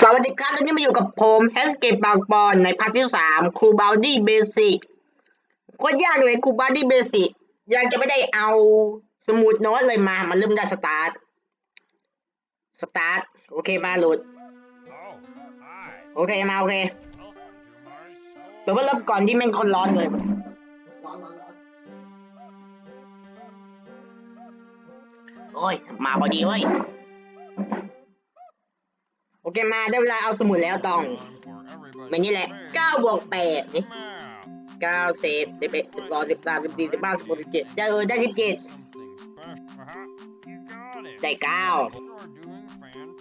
สวัสดีครับตอนนี้มาอยู่กับผมแฮนเก็บบางปอนในพาร์ทที่สามครูบาวดี้เบสิกโคตรยากเลยครูบาวดี้เบสิกยังจะไม่ได้เอาสมุดโน้ตเลยมามันเริ่มได้สตาร์ทสตาร์ทโอเคมาหลุดโอเคมาโอเคแต่ว่าเริ่มก่อนที่แม่งคนร้อนเลยโอ้ยมาพอดีเว้ย เคมาได้เวลาเอาสมุดแล้วตอง Time for everybody's มันนี่แหละ favorite เก้าบวกแปดนี่ math. เก้าเศษสิบเอ็ดสิบสองสิบสามสิบสี่สิบห้าสิบหกสิบเจ็ดได้เออได้สิบเจ็ดได้เก้า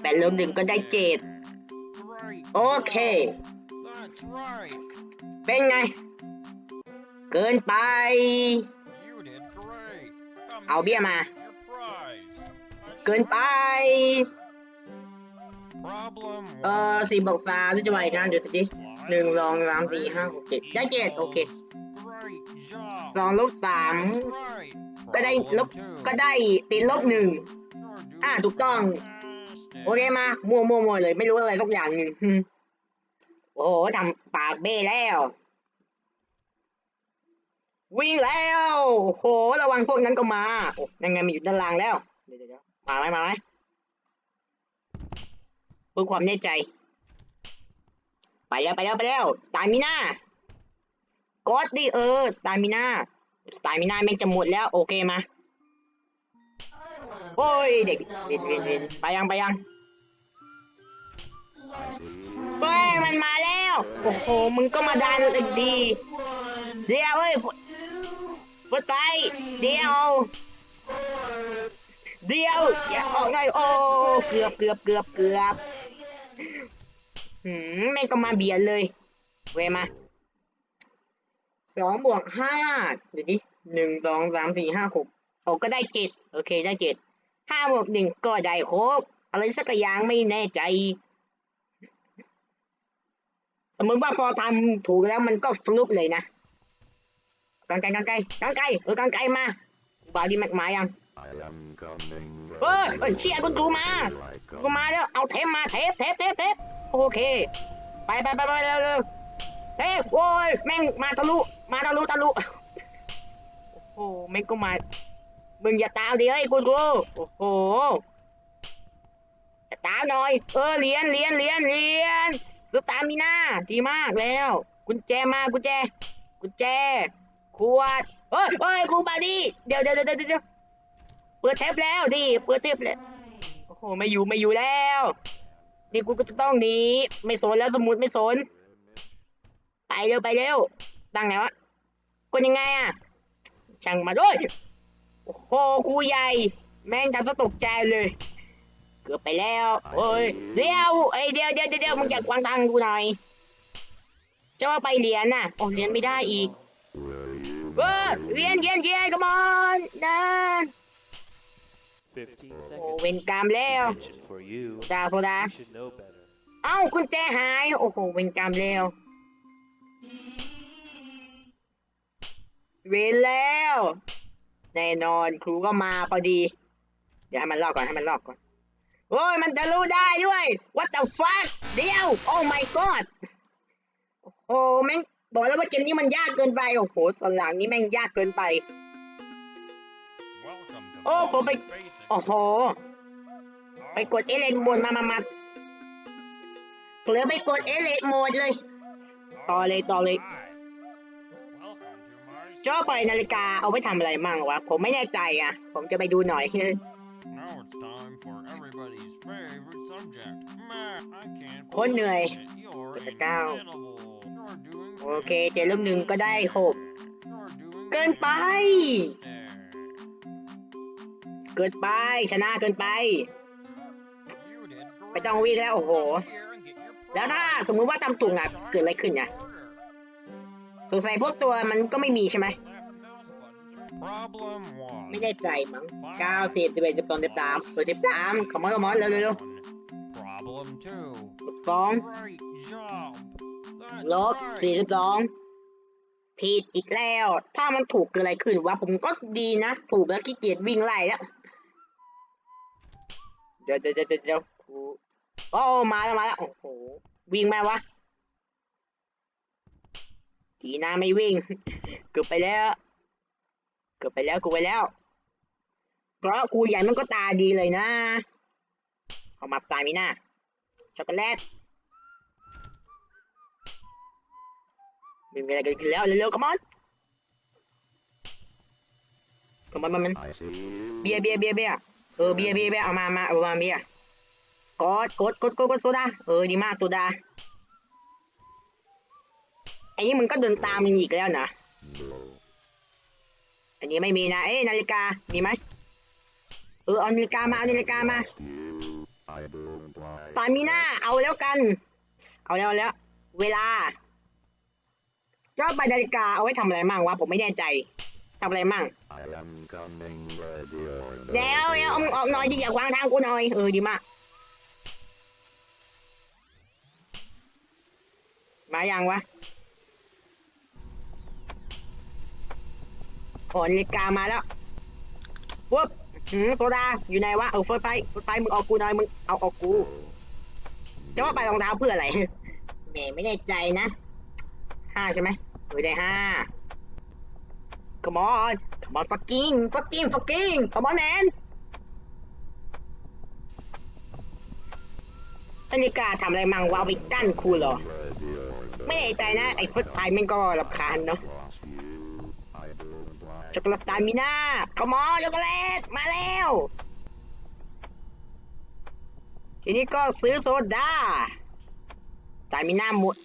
แปดลบหนึ่งก็ได้เจ็ดโอเค เป็นไง เกินไป เอาเบี้ยมา เกินไป เออสี่บวกสามจะไหวงานเดี๋ยวสิหนึ่งสองสามสี่ห้าหกเจ็ดได้เจ็ดโอเคสองลบสามก็ได้ลบก็ได้ติดลบหนึ่งอ่าถูกต้อง โอเคมามัวมัวมัวเลย ไม่รู้อะไรสักอย่างหนึ่งโอ้โหทำปากเบ้แล้ว วิ่งแล้วโอ้โหระวังพวกนั้นก็มาโอ้ยังไงมันอยู่ด้านล่างแล้วเดี๋ยวมาไหมมาไหม พื่อความแน่ใจ ไปแล้วไปแล้วไปแล้วสตามิน่ากดดิเออสตามิน่าสตามิน่าแม่งจะหมดแล้วโอเคมาโอ้ยเด็กเวนเวนเวนไปยังไปยังเฮ้ยมันมาแล้ว โอ้โหมึงก็มาดันอีกดีเดี๋ยวเฮ้ยปดไปเดี๋ยวเดี๋ยวอย่าออกหน่อยโอ้เกือบเกือบเกือบเกือบ หืมแม่งก็มาเบียดเลย เวมาสองบวกห้าเดี๋ยวดิหนึ่งสองสามสี่ห้าหกโอ้ก็ได้เจ็ดโอเคได้เจ็ดห้าบวกหนึ่งก็ได้ครบอะไรสักอย่างไม่แน่ใจ สมมติว่าพอทำถูกแล้วมันก็ฟลุกเลยนะกันไกลกันไกลกันไกลเออกันไกลมาบาดีแม็กมายัง I am coming. เฮ้ยเฮ้ยเชี่ยคุณครูมา Like กูมาแล้วเอาเทปมาเทปเทปเทปเทป โอเค ไปไปไปไปเร็วเร็วเทปโอ้ยแม่งมาทะลุมาทะลุทะลุโอ้โหแม่งก็มามึงอย่าตามดิเฮ้ยคุณครูโอ้โหอย่าตามหน่อย เออเรียนเรียนเรียนเรียนสตามิน่าดีมากแล้วกุญแจมากุญแจ กุญแจ ขวดเฮ้ยเฮ้ยครูบาดีเดี๋ยวเดี๋ยวเดี๋ยวเดี๋ยวเปิดเทปแล้วดิเปิดเทปแล้วโอ้โหไม่อยู่ไม่อยู่แล้ว นี่กูก็จะต้องหนีไม่สนแล้วสมุดไม่สน ไปเร็วไปเร็วตั้งไหนวะกดยังไงอะช่างมาด้วยโอ้โหครูใหญ่ แม่งทำซะตกใจเลย เกือบไปแล้วโอ้ยเดี๋ยวไอยเดี๋ยวเดี๋ยวเดี๋ยวมึงอยากวางตังกูหน่อยจะว่าไปเหรียนน่ะโอ้เรียนไม่ได้อีกเออเรียนเรียนเรียน come on นะ15 โอ้ seconds. เวนกรรมแล้ว Attention for you. ดาโซดา You should know better. เอ้ากุญแจหาย โอ้โห เวรกรรมแล้ว เวรแล้ว แน่นอนครูก็มาพอดี เดี๋ยวให้มันลอกก่อนให้มันลอกก่อน โอ้ยมันจะรู้ได้ด้วย What the fuck เดี๋ยว โอ้ my god โอ้โหแม่งบอกแล้วว่าเกมนี้มันยากเกินไป โอ้โหสนหลังนี้แม่งยากเกินไป Welcome to โอ้ผมไป Baldi's Basics. โอ้โห ไปกดเอเลนโหมดมามามาเหลือไปกดเอเลนโหมดเลย ต่อเลยต่อเลย Hi. Welcome to my จ้อปล่อยนาฬิกาเอาไว้ทำอะไรมั่งวะ ผมไม่แน่ใจอะ ผมจะไปดูหน่อย Now it's time for everybody's favorite subject, math. I can't โคตรเหนื่อย believe it. You're จะไปก้าว incredible. You're doing โอเค เจอรูปหนึ่งก็ได้หก You're doing เกินไป fantastic. เกินไป ชนะเกินไป ไม่ต้องวิ่งแล้วโอ้โห แล้วถ้าสมมุติว่าตำตุ่งอะเกิดอะไรขึ้นอะสงสัยพวกตัวมันก็ไม่มีใช่ไหม ไม่แน่ใจมั้งเก้าสิบสิบเอ็ดสิบสองสิบสามเปิดสิบสามขมอนขมอนเร็วเร็วสิบสองลบสี่สิบสองผิดอีกแล้ว ถ้ามันถูกเกิดอะไรขึ้นวะผมก็ดีนะ ถูกแล้วขี้เกียจวิ่งไล่แล้ว ดี๋ยวเดี๋ยวเดี๋ยวเดี๋ยวครูโอ้มาแล้วมาแล้วโอ้โหวิ่งไหมวะดีนะไม่วิ่ง เกือบไปแล้ว เกือบไปแล้วกูไปแล้วเพราะครูใหญ่มันก็ตาดีเลยนะ เอามาสายมีหน้าช็อกโกแลตไม่มีอะไรเกิดขึ้นแล้วเร็วๆ come on come on มันมัน I see you. เบียร์เบียร์เบียร์เบียร์ เออเบียร์เบียร์เบียร์เอามามาเอามาเบียร์กดกดกดกดกดโซดาเออดีมากโซดาไอ้นี่มึงก็เดินตามมึงอีกแล้วนะอันนี้ไม่มีนะ เอ้นาฬิกา มีไหมเออเอานาฬิกามาเอานาฬิกามาแตามีหน้าเอาแล้วกัน เอาแล้วเอาแล้ว เวลาเจ้าใบนาฬิกาเอาไว้ทำอะไรมั่งวะผมไม่แน่ใจ ทำอะไรมั่ง I am coming ready or เดี๋ยวเดี๋ยวเอามึงออกหน่อยดิอย่าขวางทางกูหน่อย เออดีมาก มายังวะโอ้นาฬิกามาแล้วปุ๊บหืมโซดาอยู่ไหนวะ เออเฟิร์สไฟเฟิร์สไฟมึงเอากูหน่อยมึงเอาออกกู จะว่าไปรองเท้าเพื่ออะไร แหมไม่แน่ใจนะห้าใช่ไหมเออได้ห้า come on come on fucking fucking fucking come on man นาฬิกาทำอะไรมั่งวาไปกั้นครูเหรอ ไม่แน่ใจนะ ไอ้ฟุตไฟมันก็รำคาญเนาะช็อกโกแลตสตามิน่าขมอช็อกโกแลตมาแล้ว ทีนี้ก็ซื้อโซดาสตาร์มิน่าหมด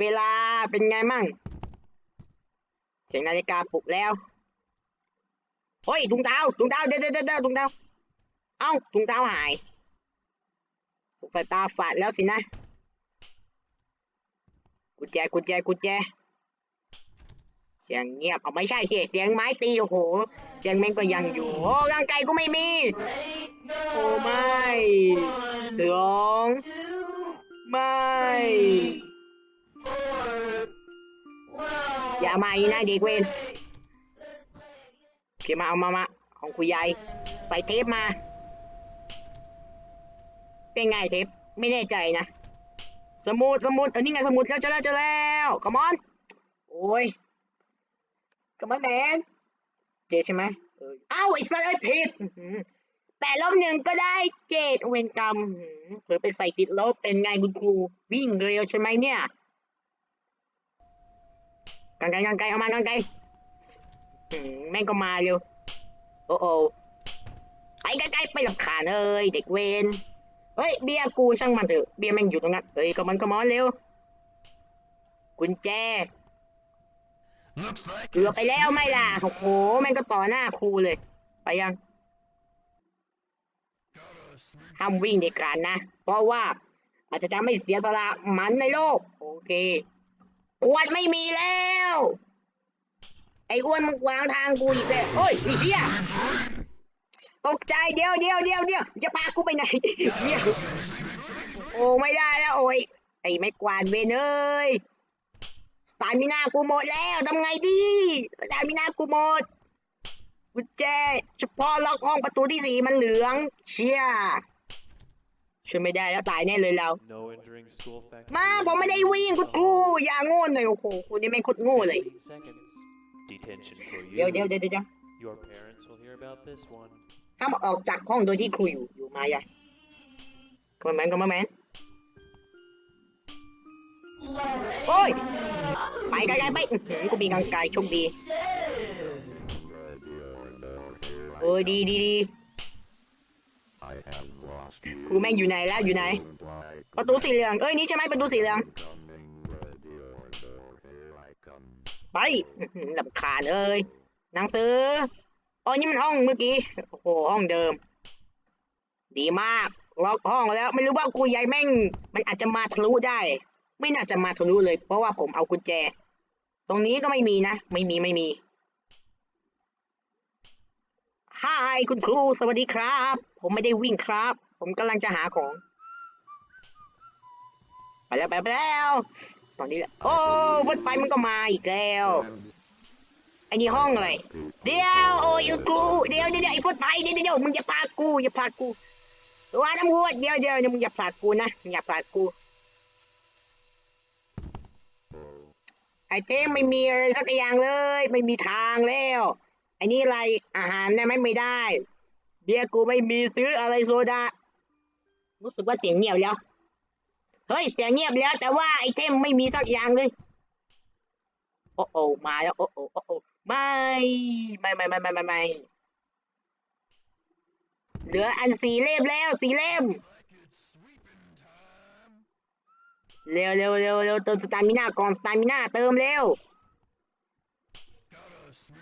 เวลาเป็นไงมั่ง เสียงนาฬิกาปลุกแล้วเฮ้ยถุงเท้าถุงเท้าเดี๋ยวเดี๋ยวเดี๋ยวถุงเท้าเอ้าถุงเท้าหายสงสัยตาฝาดแล้วสินะกุญแจกุญแจกุญแจ เสียงเงียบเอาไม่ใช่สิเสียงไม้ตีโอ้โห เสียงแม่งก็ยังอยู่โอ้ร่างไก่ก็ไม่มี โอ้ไม่เสืองไม่ อย่ามาอีกนะเด็กเวนโอเคมาเอามามาของคุยายใส่เทปมา เป็นไงเทปไม่แน่ใจนะ สมุดสมุดเออนี่ไงสมุดแล้วเจอแล้วเจอแล้วคอมอนโอ้ยก็มาแมนเจใช่ไหมเอ้าไอ้สัตว์ไอ้ผิดแปดลบหนึ่งก็ได้เจ็ดเวรกรรมเผื่อไปใส่ติดลบเป็นไงคุณครูวิ่งเร็วใช่ไหมเนี่ย กันไกลกันไกลเอามากันไกลอื้อหือแม่งก็มาเร็วโอ้โอไปไกลๆไปลำคาญเอ้ยเด็กเวนเฮ้ยเบียร์กูช่างมันเถอะเบียร์แม่งอยู่ตรงนั้นเฮ้ยก็มันก็มอนเร็วกุญแจ Looks like เกือบไปแล้วไม่ล่ะโอ้โหแม่งก็ต่อหน้าครูเลย ไปยังห้ามวิ่งเด็ดขาดนะ เพราะว่าอาจจะทำให้เสียสละมันในโลก โอเค ขวดไม่มีแล้ว ไอ้อ้วนมึงวางทางกูอีกแล้วโอ้ยไอ้เชี่ยตกใจเดียวเดียวเดียวเดียวจะพากูไปไหนเียโอ้ไม่ได้แล้วโอ้ยไอ้ไม่กวาดเวนเอ้ยสตามินากูหมดแล้วทำไงดีสตามินากูหมดกุญแจเฉพาะล็อกห้องประตูที่สี่มันเหลือง เชี่ย ช่วยไม่ได้แล้วตายแน่เลยเรา No entering school faculty. มาผมไม่ได้วิ่งคุณครูอย่าโง่หน่อยโอ้โหคุณนี่แม่งโคตรโง่เลย15 seconds. Detention for you. เดี๋ยวเดี๋ยวเดี๋ยวเดี๋ยว Your parents will hear about this one. ห้ามออกจากห้องโดยที่ครูอยู่อยู่มาอย่าก็มาแมนก็มาแมนโอ้ย ไปไกลๆไปอื้อหือกูมีกางไกลโชคดี Ready or no. Here เออดีดีดี ครูแม่งอยู่ไหนแล้วอยู่ไหน ประตูสีเหลือง เอ้ยนี่ใช่ไหมประตูสีเหลือง ไปหือลำคาญเอ้ยหนังสืออ๋อนี่มันห้องเมื่อกี้ โอ้โหห้องเดิม ดีมากล็อกห้องแล้ว ไม่รู้ว่ากูใหญ่แม่ง มันอาจจะมาทะลุได้ ไม่น่าจะมาทะลุเลย เพราะว่าผมเอากุญแจ ตรงนี้ก็ไม่มีนะ ไม่มีไม่มี ฮายคุณครูสวัสดีครับ ผมไม่ได้วิ่งครับ ผมกำลังจะหาของ ไปแล้วไปแล้ว ตอนนี้แหละโอ้รถไฟมันก็มาอีกแล้วไอ้นี่ห้องอะไร เดี๋ยวโอ้ยกูเดี๋ยวเดี๋ยวไอ้พวกไทยเดี๋ยวเดี๋ยวมึงอย่าพากูอย่าพากูตัวตำรวจเดี๋ยวเดี๋ยวเดี๋ยวมึงอย่าพากูนะมึงอย่าพากูไอ้เจ๊ไม่มีอะไรสักอย่างเลย ไม่มีทางแล้ว ไอ้นี่อะไรอาหารเนี่ยไม่ม่ได้ เบียร์กูไม่มีซื้ออะไรโซดา รู้สึกว่าเสียงเงียบแล้ว เฮ้ยเสียงเงียบแล้ว แต่ว่าไอ้เทมไม่มีสักอย่างเลย โอ้โอมาแล้วโอ้โอโอ้โอไม่ไม่ไม่ไม่ไม่ไม่ไม่เหลืออันสีเล่มแล้วสีเล่มเร็วเร็วเร็วเร็วเติมสตามิน่าก่อนสตามิน่าเติมเร็ว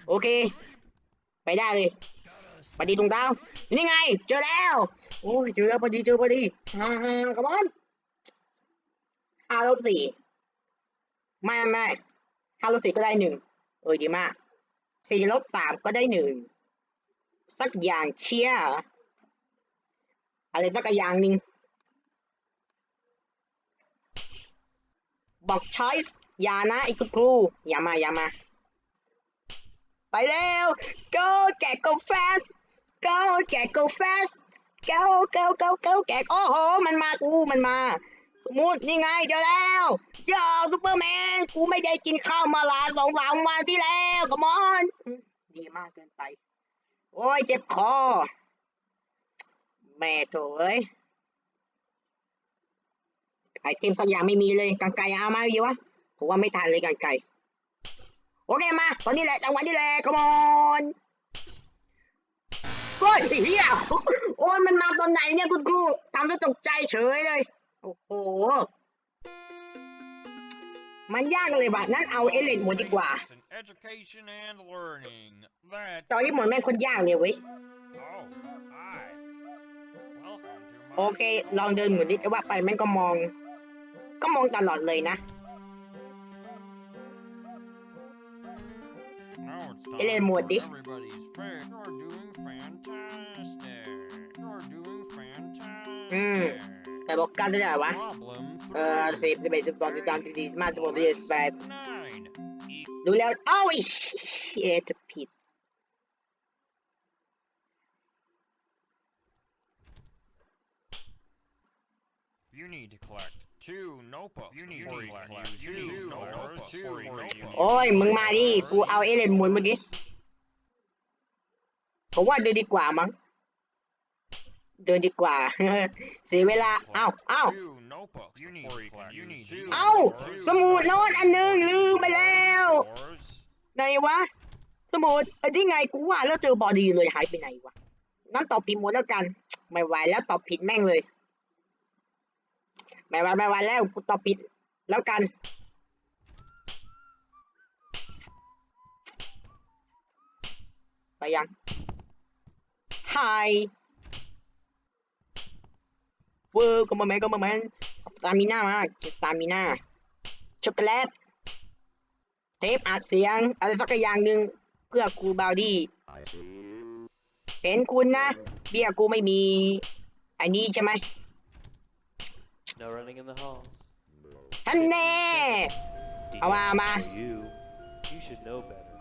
โอเค ไปได้เลยพอดีตรงดาวนี่ไง เจอแล้ว โอ้ยเจอแล้วพอดีเจอพอดีฮ่าฮ่ากระบอนห้าลบสี่ไม่ไม่ห้าลบสี่ก็ได้หนึ่งเออดีมากสี่ลบสามก็ได้หนึ่งสักอย่างเชียอะไรสักอย่างหนึ่งบอกช้อยส์อย่านะไอ้คุณครูอย่ามาอย่ามา ไปเร็ว go แกะ go fast go แกะ go fast go go go go แกะโอ้โห มันมากูมันมา สมมุตินี่ไงเจอแล้วเจ้าซูเปอร์แมนกูไม่ได้กินข้าวมาหลายสองสามวันที่แล้วกมอนดีมากเกินไป โอ้ยเจ็บคอ แม่โถเอ้ยไอเทมสักอย่างไม่มีเลยกังไก่เอามาอยู่วะผมว่าไม่ทันเลยกังไก่ โอเคมา ตอนนี้แหละจังหวะนี้แหละกมอนเฮ้ยเฮียโอ้ยมันมาตอนไหนเนี่ยคุณครูทำให้ตกใจเฉยเลย โอ้โห มันยากเลยว่ะนั้นเอาเอเลนหมดดีกว่า It's an education and learning. That's จอญี่ปุ่นแม่งคนยากเลยเว้ย Oh, hi. Welcome to my โอเค ลองเดินหมุนดิจะว่าไปแม่งก็มอง ก็มองตลอดเลยนะ Now it's Ele time muot for di. everybody's fair. You're doing fantastic. You're doing fantastic. อืม แต่บอกกันได้วะ Problem เออ three. สิบสิบเอ็ดสิบสองสิบสามสิบสี่สิบห้าสิบหกสิบเจ็ดสิบแปด Nine. E- รู้แล้วเอ้าไอ้เอ็จะผิด You need to collect two notebooks. You need to collect two notebooks. Two notebooks. โอ้ย มึงมาดิ กูเอาเอเลนหมุนเมื่อกี้ ผมว่าเดินดีกว่ามั้ง เดินดีกว่า เสียเวลาเอ้าเอ้า Two notebooks. You need to collect. You need two. เอ้า สมุดโน้ตอันหนึ่งลืมไปแล้ว Yours. ไหนวะ สมุดเอ้ยนี่ไงกูว่าแล้วเจอบอดีเลยหายไปไหนวะ งั้นตอบผิดหมดแล้วกัน ไม่ไหวแล้วตอบผิดแม่งเลย ไม่ไหวไม่ไหวแล้วกูต่อบผิดแล้วกัน ไปยัง Hi เวอร์ก็มาแมนก็มาแมนสตามิน่ามาสตามิน่าช็อกโกแลตเทปอัดเสียง อะไรสักอย่างหนึ่งเพื่อครูบาวดี้เห็นคุณนะ เบี้ยกูไม่มีไอ้นี้ใช่ไหม No running in the halls. ท่านแน่ เอามาเอามา Detention for you. You should know better.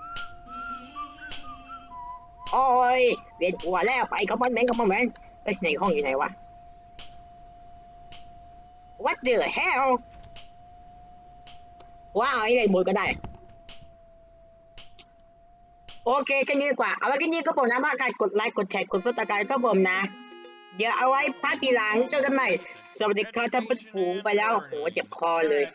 โอ้ยเวียนหัวแล้วไปคอมมอนแมนคอมมอนแมนเอ้ยในห้องอยู่ไหนวะ What the hell ว้าวไอ้ไรบนก็ได้ โอเคแค่นี้ดีกว่า เอาไว้แค่นี้ก็ผมนะถ้าใครกดไลค์ กดแชร์ กดซับสไครต์ก็ผมนะ เดี๋ยวเอาไว้พาร์ททีหลังเจอกันใหม่ สวัสดีครับท่านผู้ชมไปแล้วโหเจ็บคอเลย